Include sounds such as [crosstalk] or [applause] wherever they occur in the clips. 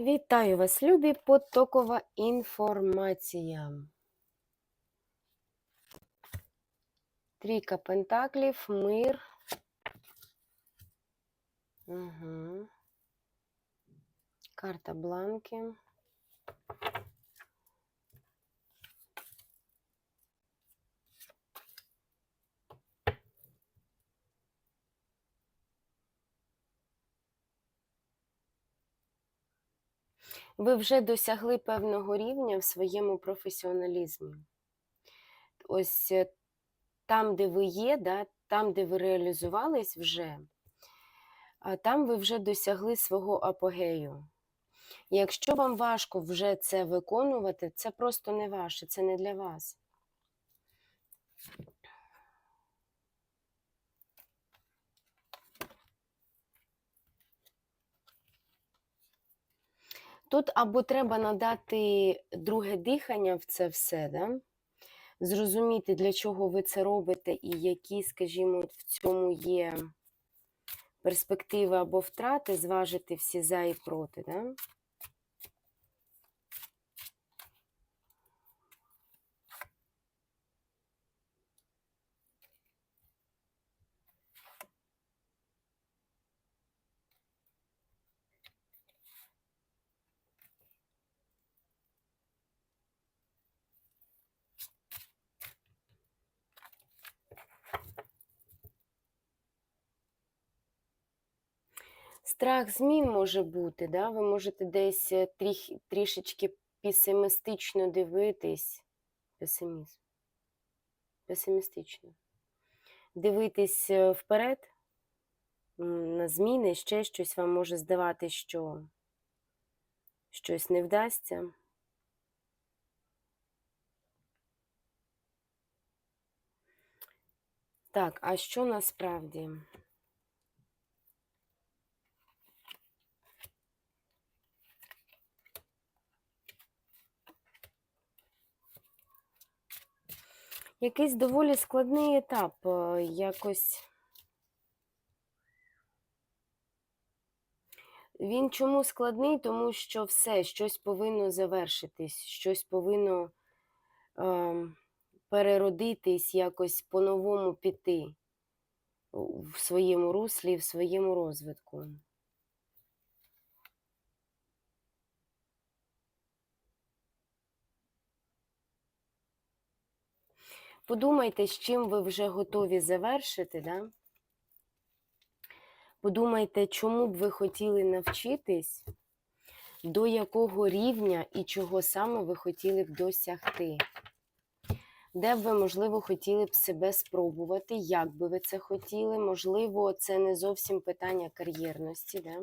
Вітаю вас, любі! Потокова інформація. Трійка пентаклів, мир. Угу. Карта бланки. Ви вже досягли певного рівня в своєму професіоналізмі. Ось е, там, де ви є, да, там, де ви реалізувались вже, там ви вже досягли свого апогею. якщо вам важко вже це виконувати, це просто не ваше, це не для вас. Тут або треба надати друге дихання в це все, да? зрозуміти, для чого ви це робите, і які, скажімо, в цьому є перспективи або втрати, зважити всі за і проти. Да? Страх змін може бути, да? ви можете десь е, тріх, трішечки песимістично дивитись. Песимізм. Песимістично. Дивитись е, вперед, на зміни, ще щось вам може здавати, що щось не вдасться. Так, а що насправді? Якийсь доволі складний етап. Е, якось він чому складний? Тому що все, щось повинно завершитись, щось повинно е, переродитись, якось по-новому піти в своєму руслі, в своєму розвитку. Подумайте, з чим ви вже готові завершити. Да? Подумайте, чому б ви хотіли навчитись, до якого рівня і чого саме ви хотіли б досягти. Де б ви, можливо, хотіли б себе спробувати, як би ви це хотіли. Можливо, це не зовсім питання кар'єрності. Да?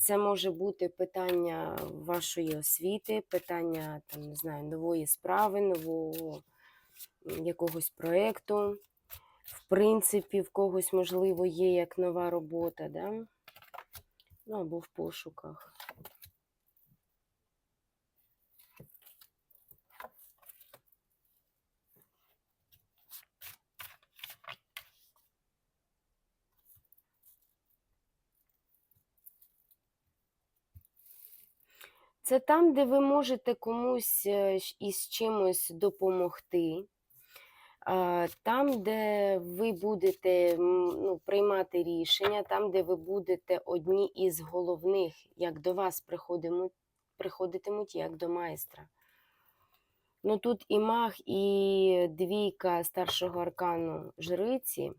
Це може бути питання вашої освіти, питання там, не знаю, нової справи, нового якогось проєкту. В принципі, в когось, можливо, є як нова робота, да? ну або в пошуках. Це там, де ви можете комусь е, із чимось допомогти. Там, де ви будете ну, приймати рішення, там, де ви будете одні із головних, як до вас приходитимуть, як до майстра. Ну Тут і маг, і двійка старшого аркану жриці.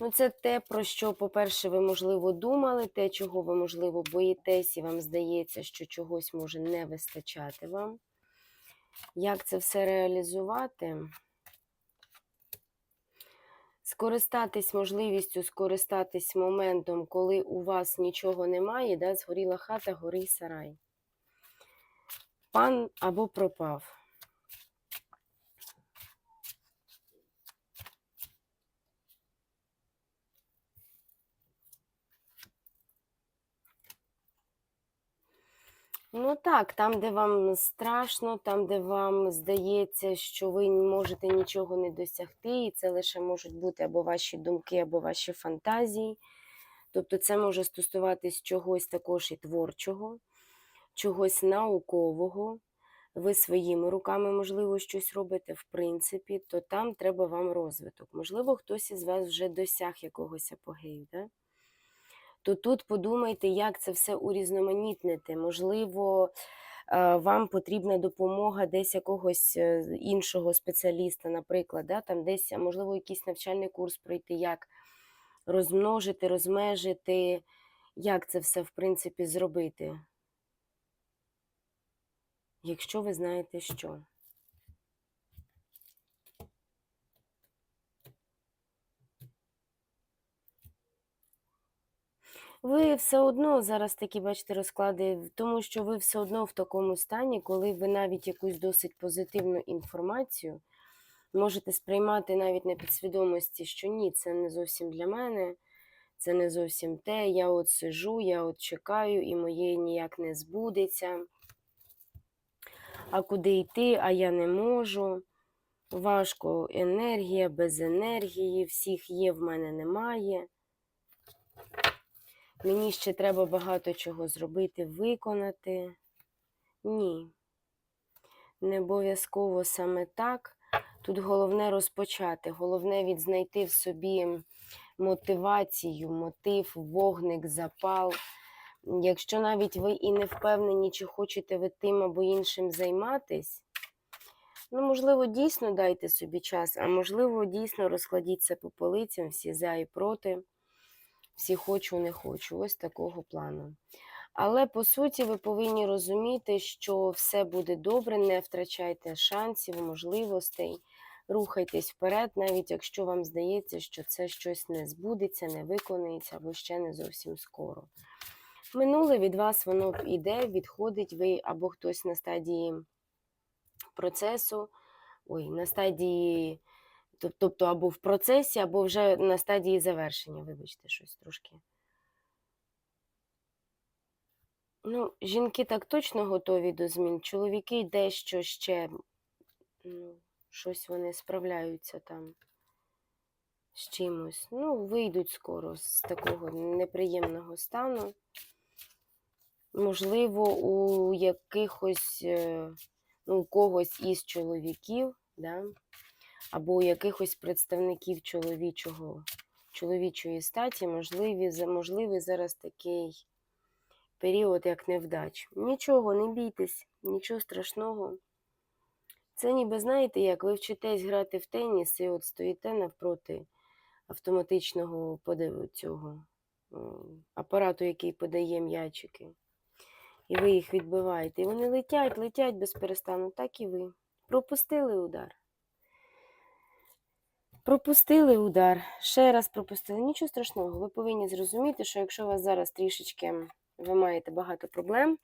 Ну, Це те, про що, по-перше, ви, можливо, думали, те, чого ви, можливо, боїтесь, і вам здається, що чогось може не вистачати вам. Як це все реалізувати? Скористатись можливістю, скористатись моментом, коли у вас нічого немає, да, згоріла хата, горий сарай. Пан або пропав. Ну так, там, де вам страшно, там, де вам здається, що ви можете нічого не досягти, і це лише можуть бути або ваші думки, або ваші фантазії. Тобто це може стосуватись чогось також і творчого, чогось наукового. Ви своїми руками, можливо, щось робите, в принципі, то там треба вам розвиток. Можливо, хтось із вас вже досяг якогось апогею. Да? То тут подумайте, як це все урізноманітнити. Можливо, е, вам потрібна допомога десь якогось е, іншого спеціаліста, наприклад, да? там десь, можливо, якийсь навчальний курс пройти, як розмножити, розмежити, як це все, в принципі, зробити. Якщо ви знаєте що. Ви все одно зараз такі бачите розклади, тому що ви все одно в такому стані, коли ви навіть якусь досить позитивну інформацію можете сприймати навіть на підсвідомості, що ні, це не зовсім для мене, це не зовсім те. Я от сижу, я от чекаю, і моє ніяк не збудеться. А куди йти, а я не можу. Важко енергія, без енергії, всіх є, в мене немає. Мені ще треба багато чого зробити, виконати. Ні. Не обов'язково саме так. Тут головне розпочати, головне відзнайти в собі мотивацію, мотив, вогник, запал. Якщо навіть ви і не впевнені, чи хочете ви тим або іншим займатись, ну, можливо, дійсно дайте собі час, а можливо, дійсно розкладіть це по полицям, всі за і проти, всі хочу, не хочу. Ось такого плану. Але по суті, ви повинні розуміти, що все буде добре, не втрачайте шансів, можливостей, рухайтесь вперед, навіть якщо вам здається, що це щось не збудеться, не виконається або ще не зовсім скоро. Минуле від вас воно іде, відходить, ви або хтось на стадії процесу, ой, на стадії, тобто або в процесі, або вже на стадії завершення. Вибачте, щось трошки. Ну, жінки так точно готові до змін. Чоловіки дещо ще, ну, щось вони справляються там з чимось. Ну, вийдуть скоро з такого неприємного стану. Можливо, у якихось, е, ну, у когось із чоловіків, да? Або якихось представників чоловічого, чоловічої статі, можливі, можливий зараз такий період, як невдач. Нічого, не бійтесь, нічого страшного. Це ніби, знаєте, як ви вчитесь грати в теніс і от стоїте навпроти автоматичного цього апарату, який подає м'ячики. І ви їх відбиваєте. І вони летять, летять без перестану, так і ви. Пропустили удар. Пропустили удар, ще раз пропустили. Нічого страшного. Ви повинні зрозуміти, що якщо у вас зараз трішечки ви маєте багато проблем,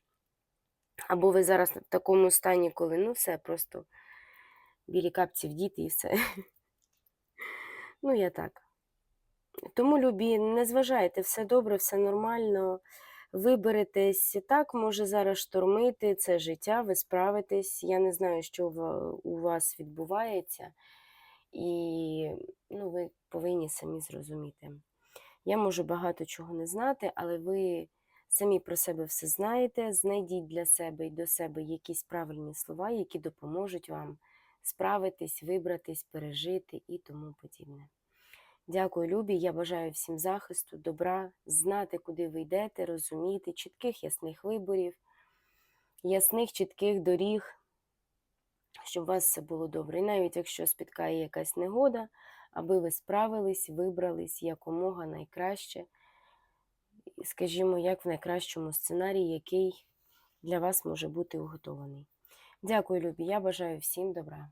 або ви зараз в такому стані, коли ну все, просто білі капці діти і все. [laughs] Ну, я так. Тому, любі, не зважайте, все добре, все нормально. Виберетесь. Так, може зараз штормити, це життя, ви справитесь. Я не знаю, що у вас відбувається, і ну, ви повинні самі зрозуміти. Я можу багато чого не знати, але ви самі про себе все знаєте. Знайдіть для себе і до себе якісь правильні слова, які допоможуть вам справитись, вибратись, пережити і тому подібне. Дякую, любі. Я бажаю всім захисту, добра, знати, куди ви йдете, розуміти, чітких ясних виборів, ясних, чітких доріг, щоб у вас все було добре. І навіть якщо спіткає якась негода, аби ви справились, вибрались якомога найкраще, скажімо, як в найкращому сценарії, який для вас може бути уготований. Дякую, любі. Я бажаю всім добра.